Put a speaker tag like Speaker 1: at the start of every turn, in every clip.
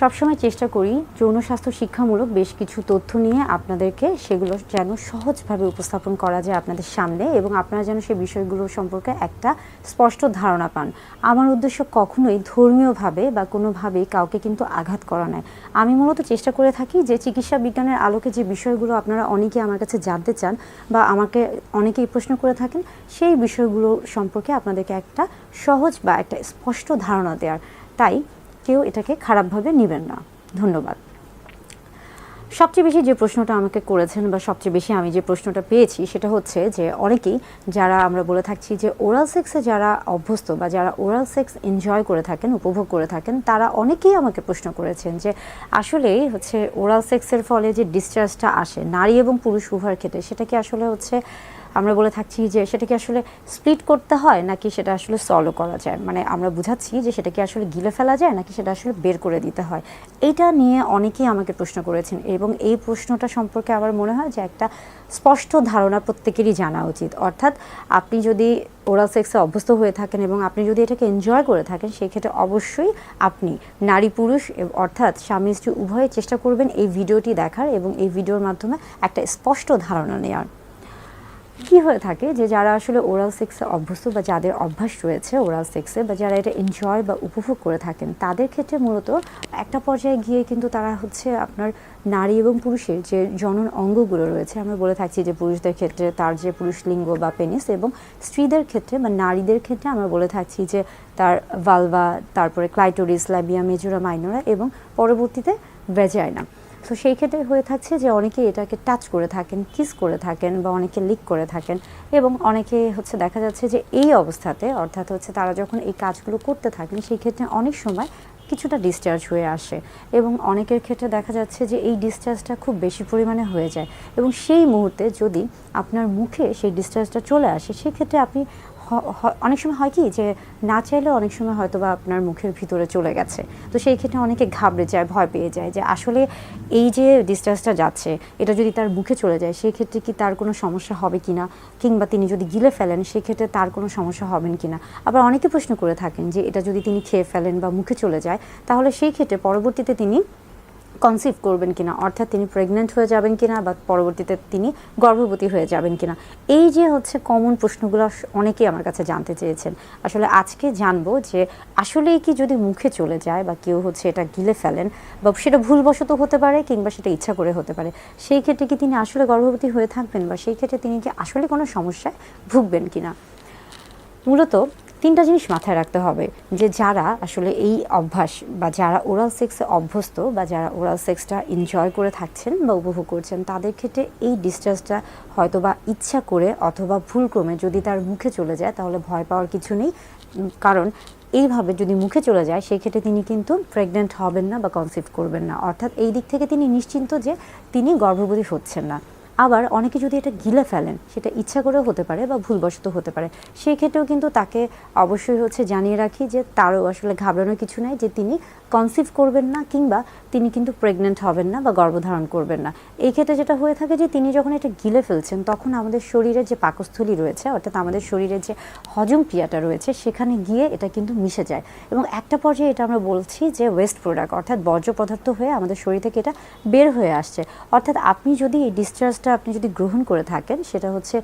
Speaker 1: সবসময় চেষ্টা করি যৌন স্বাস্থ্য শিক্ষামূলক বেশ কিছু তথ্য নিয়ে আপনাদেরকে সেগুলো যেন সহজভাবে উপস্থাপন করা যায় আপনাদের সামনে এবং আপনারা যেন সেই বিষয়গুলো সম্পর্কে একটা স্পষ্ট ধারণা পান। আমার উদ্দেশ্য কখনোই ধর্মীয়ভাবে বা কোনোভাবেই কাউকে কিন্তু আঘাত করা নয়। আমি মূলত চেষ্টা করে থাকি যে চিকিৎসা বিজ্ঞানের আলোকে যে বিষয়গুলো আপনারা অনেকে আমার কাছে জানতে চান বা আমাকে অনেকেই প্রশ্ন করে থাকেন, সেই বিষয়গুলো সম্পর্কে আপনাদেরকে একটা সহজ বা একটা স্পষ্ট ধারণা দেওয়ার। তাই কেউ এটাকে খারাপভাবে নেবেন না। ধন্যবাদ। সবচেয়ে বেশি যে প্রশ্নটা আমাকে করেছেন বা সবচেয়ে বেশি আমি যে প্রশ্নটা পেয়েছি সেটা হচ্ছে যে অনেকেই যারা আমরা বলে থাকছি যে ওরাল সেক্সে যারা অভ্যস্ত বা যারা ওরাল সেক্স এনজয় করে থাকেন, উপভোগ করে থাকেন, তারা অনেকেই আমাকে প্রশ্ন করেছেন যে আসলেই হচ্ছে ওরাল সেক্সের ফলে যে ডিসচার্জটা আসে, নারী এবং পুরুষ উভয়ের ক্ষেত্রে, সেটা কি আসলে হচ্ছে আমরা বলে থাকছি যে সেটা কি আসলে স্প্লিট করতে হয় নাকি সেটা আসলে সলভ করা যায়? মানে আমরা বুঝাচ্ছি যে সেটা কি আসলে গিলে ফেলা যায় নাকি সেটা আসলে বের করে দিতে হয়। এইটা নিয়ে অনেকেই আমাকে প্রশ্ন করেছেন এবং এই প্রশ্নটা সম্পর্কে আমার মনে হয় যে একটা স্পষ্ট ধারণা প্রত্যেকেরই জানা উচিত। অর্থাৎ আপনি যদি ওরাল সেক্সে অভ্যস্ত হয়ে থাকেন এবং আপনি যদি এটাকে এনজয় করে থাকেন সেই ক্ষেত্রে অবশ্যই আপনি নারী পুরুষ অর্থাৎ স্বামী স্ত্রী উভয়ে চেষ্টা করবেন এই ভিডিওটি দেখার এবং এই ভিডিওর মাধ্যমে একটা স্পষ্ট ধারণা নেওয়ার কি হয়ে থাকে যে যারা আসলে ওরাল সেক্সে অভ্যস্ত বা যাদের অভ্যাস রয়েছে ওরাল সেক্সে বা যারা এটা এনজয় বা উপভোগ করে থাকেন, তাদের ক্ষেত্রে মূলত একটা পর্যায়ে গিয়ে কিন্তু তারা হচ্ছে আপনার নারী এবং পুরুষের যে জনন অঙ্গগুলো রয়েছে, আমরা বলে থাকছি যে পুরুষদের ক্ষেত্রে তার যে পুরুষ লিঙ্গ বা পেনিস এবং স্ত্রীদের ক্ষেত্রে বা নারীদের ক্ষেত্রে আমরা বলে থাকছি যে তার ভালভা তারপরে ক্লাইটোরিস ল্যাবিয়া মেজোরা মাইনোরা এবং পরবর্তীতে ভেজাইনা তো সেই ক্ষেত্রে হয়ে থাকছে যে অনেকে এটাকে টাচ করে থাকেন কিস করে থাকেন বা অনেকে লিক করে থাকেন এবং অনেকে হচ্ছে দেখা যাচ্ছে যে এই অবস্থাতে, অর্থাৎ হচ্ছে তারা যখন এই কাজগুলো করতে থাকেন, সেই ক্ষেত্রে অনেক সময় কিছুটা ডিসচার্জ হয়ে আসে এবং অনেকের ক্ষেত্রে দেখা যাচ্ছে যে এই ডিসচার্জটা খুব বেশি পরিমাণে হয়ে যায় এবং সেই মুহূর্তে যদি আপনার মুখে সেই ডিসচার্জটা চলে আসে, সেক্ষেত্রে আপনি অনেক সময় হয় কি যে না চাইলেও অনেক সময় হয়তো বা আপনার মুখের ভিতরে চলে গেছে। তো সেই ক্ষেত্রে অনেকে ঘাবড়ে যায়, ভয় পেয়ে যায় যে আসলে এই যে ডিসচার্জটা যাচ্ছে, এটা যদি তার মুখে চলে যায়, সেই ক্ষেত্রে কি তার কোনো সমস্যা হবে কিনা? কিংবা তিনি যদি গিলে ফেলেন, সেই ক্ষেত্রে তার কোনো সমস্যা হবেন কিনা? আবার অনেকে প্রশ্ন করে থাকেন যে এটা যদি তিনি খেয়ে ফেলেন বা মুখে চলে যায়, তাহলে সেই ক্ষেত্রে পরবর্তীতে তিনি কনসিভ করবেন কিনা, অর্থাৎ তিনি প্রেগনেন্ট হয়ে যাবেন কিনা বা পরবর্তীতে তিনি গর্ভবতী হয়ে যাবেন কিনা, এই যে হচ্ছে কমন প্রশ্নগুলো অনেকেই আমার কাছে জানতে চেয়েছেন। আসলে আজকে জানব যে আসলেই কি যদি মুখে চলে যায় বা কেউ হচ্ছে এটা গিলে ফেলেন বা সেটা ভুলবশত হতে পারে কিংবা সেটা ইচ্ছা করে হতে পারে, সেই ক্ষেত্রে কি তিনি আসলে গর্ভবতী হয়ে থাকবেন বা সেই ক্ষেত্রে তিনি কি আসলে কোনো সমস্যায় ভুগবেন কিনা? মূলত তিনটা জিনিস মাথায় রাখতে হবে, যে যারা আসলে এই অভ্যাস বা যারা ওরাল সেক্সে অভ্যস্ত বা যারা ওরাল সেক্সটা এনজয় করে থাকছেন বা উপভোগ করছেন, তাদের ক্ষেত্রে এই ডিসচার্জটা হয়তো বা ইচ্ছা করে অথবা ভুলক্রমে যদি তার মুখে চলে যায়, তাহলে ভয় পাওয়ার কিছু নেই। কারণ এইভাবে যদি মুখে চলে যায়, সেক্ষেত্রে তিনি কিন্তু প্রেগনেন্ট হবেন না বা কনসিভ করবেন না। অর্থাৎ এই দিক থেকে তিনি নিশ্চিন্ত যে তিনি গর্ভবতী হচ্ছেন না। আবার অনেকে যদি এটা গিলে ফেলেন, সেটা ইচ্ছা করেও হতে পারে বা ভুলবশত হতে পারে। সেই ক্ষেত্রেও কিন্তু তাকে অবশ্যই হচ্ছে জানিয়ে রাখি যে তারও আসলে ঘাবড়ানোর কিছু নেই, যে তিনি কনসিভ করবেন না কিংবা তিনি কিন্তু প্রেগনেন্ট হবেন না বা গর্ভধারণ করবেন না। এই ক্ষেত্রে যেটা হয়ে থাকে যে তিনি যখন এটা গিলে ফেলছেন, তখন আমাদের শরীরের যে পাকস্থলী রয়েছে, অর্থাৎ আমাদের শরীরের যে হজম ক্রিয়াটা রয়েছে, সেখানে গিয়ে এটা কিন্তু মিশে যায়। এবং একটা পর্যায়ে এটা আমরা বলছি যে ওয়েস্ট প্রোডাক্ট অর্থাৎ বর্জ্য পদার্থ হয়ে আমাদের শরীর থেকে এটা বের হয়ে আসছে। অর্থাৎ আপনি যদি এই ডিসচার্জটা আপনি যদি গ্রহণ করে থাকেন, সেটা হচ্ছে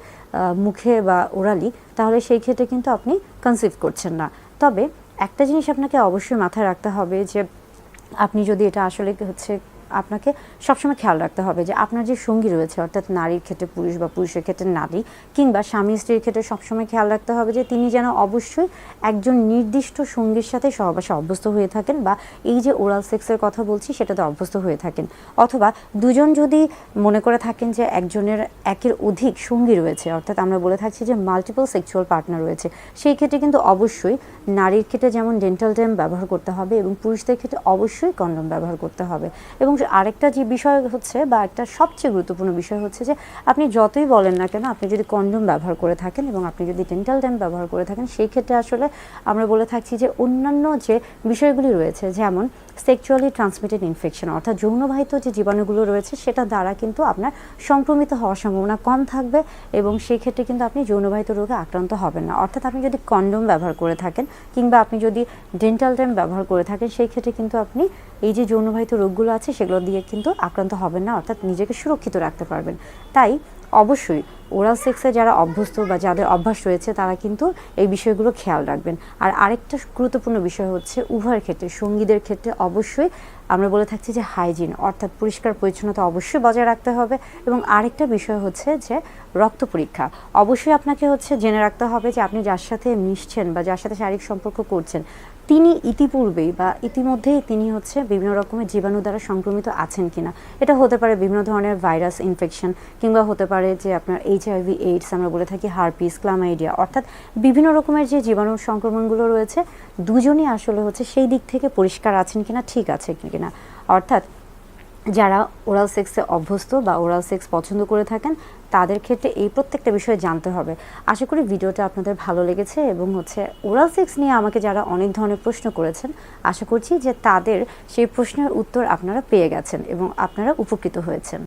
Speaker 1: মুখে বা ওরালি, তাহলে সেই ক্ষেত্রে কিন্তু আপনি কনসিভ করছেন না। তবে একটা জিনিস আপনাকে অবশ্যই মাথায় রাখতে হবে যে, আপনি যদি এটা আসলে হচ্ছে আপনাকে সবসময় খেয়াল রাখতে হবে যে আপনার যে সঙ্গী রয়েছে, অর্থাৎ নারীর ক্ষেত্রে পুরুষ বা পুরুষের ক্ষেত্রে নারী, কিংবা স্বামী স্ত্রীর ক্ষেত্রে সবসময় খেয়াল রাখতে হবে যে তিনি যেন অবশ্যই একজন নির্দিষ্ট সঙ্গীর সাথে সহবাসে অভ্যস্ত হয়ে থাকেন বা এই যে ওরাল সেক্সের কথা বলছি সেটাতে অভ্যস্ত হয়ে থাকেন। অথবা দুজন যদি মনে করে থাকেন যে একজনের একের অধিক সঙ্গী রয়েছে, অর্থাৎ আমরা বলে থাকছি যে মাল্টিপল সেক্সুয়াল পার্টনার রয়েছে, সেই ক্ষেত্রে কিন্তু অবশ্যই নারীর ক্ষেত্রে যেমন ডেন্টাল ড্যাম ব্যবহার করতে হবে এবং পুরুষদের ক্ষেত্রে অবশ্যই কন্ডম ব্যবহার করতে হবে। এবং আরেকটা যে বিষয় হচ্ছে বা একটা সবচেয়ে গুরুত্বপূর্ণ বিষয় হচ্ছে যে আপনি যতই বলেন না কেন, আপনি যদি কন্ডোম ব্যবহার করে থাকেন এবং আপনি যদি ডেন্টাল ড্যাম ব্যবহার করে থাকেন, সেই ক্ষেত্রে আসলে আমরা বলে থাকছি যে অন্যান্য যে বিষয়গুলি রয়েছে, যেমন সেক্সুয়ালি ট্রান্সমিটেড ইনফেকশন অর্থাৎ যৌনবাহিত যে জীবাণুগুলো রয়েছে, সেটা দ্বারা কিন্তু আপনার সংক্রমিত হওয়ার সম্ভাবনা কম থাকবে এবং সেই ক্ষেত্রে কিন্তু আপনি যৌনবাহিত রোগে আক্রান্ত হবেন না। অর্থাৎ আপনি যদি কন্ডোম ব্যবহার করে থাকেন কিংবা আপনি যদি ডেন্টাল ড্যাম ব্যবহার করে থাকেন, সেই ক্ষেত্রে কিন্তু আপনি এই যে যৌনবাহিত রোগগুলো আছে সেগুলো দিয়ে কিন্তু আক্রান্ত হবেন না, অর্থাৎ নিজেকে সুরক্ষিত রাখতে পারবেন। তাই অবশ্যই ওরাল সেক্সে যারা অভ্যস্ত বা যাদের অভ্যাস রয়েছে, তারা কিন্তু এই বিষয়গুলো খেয়াল রাখবেন। আর আরেকটা গুরুত্বপূর্ণ বিষয় হচ্ছে উভয়ের ক্ষেত্রে, সঙ্গীদের ক্ষেত্রে অবশ্যই আমরা বলে থাকছি যে হাইজিন অর্থাৎ পরিষ্কার পরিচ্ছন্নতা অবশ্যই বজায় রাখতে হবে। এবং আরেকটা বিষয় হচ্ছে যে রক্ত পরীক্ষা, অবশ্যই আপনাকে হচ্ছে জেনে রাখতে হবে যে আপনি যার সাথে মিশছেন বা যার সাথে শারীরিক সম্পর্ক করছেন তিনি ইতিপূর্বেই বা ইতিমধ্যেই তিনি হচ্ছে বিভিন্ন রকমের জীবাণু দ্বারা সংক্রমিত আছেন কিনা। এটা হতে পারে বিভিন্ন ধরনের ভাইরাস ইনফেকশন কিংবা হতে পারে যে আপনার এইচআইভি এইডস আমরা বলে থাকি হারপিস ক্লামাইডিয়া অর্থাৎ বিভিন্ন রকমের যে জীবাণু সংক্রমণগুলো রয়েছে, দুজনই আসলে হচ্ছে সেই দিক থেকে পরিষ্কার আছেন কিনা, ঠিক আছে কিনা। অর্থাৎ যারা ওরাল সেক্সে অভ্যস্ত বা ওরাল সেক্স পছন্দ করে থাকেন, তাদের ক্ষেত্রে এই প্রত্যেকটা বিষয়ে জানতে হবে। আশা করি ভিডিওটা আপনাদের ভালো লেগেছে এবং হচ্ছে ওরাল সেক্স নিয়ে আমাকে যারা অনেক ধরনের প্রশ্ন করেছেন, আশা করছি যে তাদের সেই প্রশ্নের উত্তর আপনারা পেয়ে গেছেন এবং আপনারা উপকৃত হয়েছেন।